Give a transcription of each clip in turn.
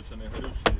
хоче не горючий.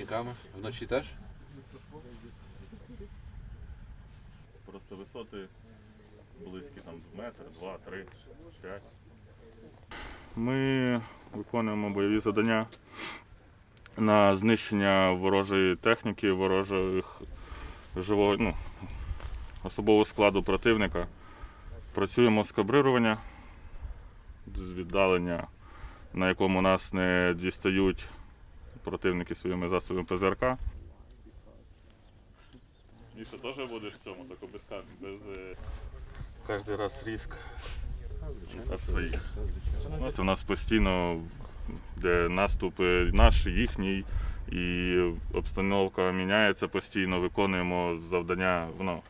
Ночниками? Вночі теж? Просто висоти близькі там метр, два, три, п'ять. Ми виконуємо бойові завдання на знищення ворожої техніки, ворожих живого, ну, особового складу противника. Працюємо з кабрирування, з віддалення, на якому нас не дістають противники своїми засобами ПЗРК. Міша теж будеш в цьому, так без кар- без. Кожен раз риск від своїх. У нас, у нас постійно де наступи наш, їхній, і обстановка міняється постійно, виконуємо завдання. Ну,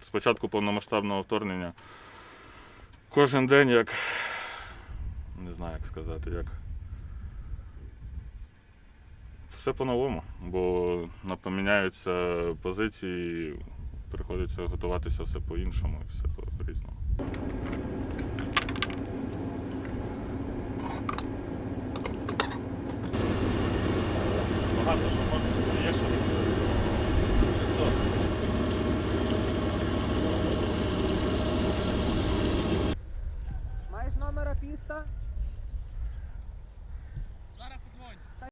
з початку повномасштабного вторгнення. Кожен день як. Не знаю, як сказати, як. Все по-новому, бо на- поміняються позиції, приходиться готуватися все по-іншому і все по-різному. Багато що можна, є що 600. Маєш номера піста?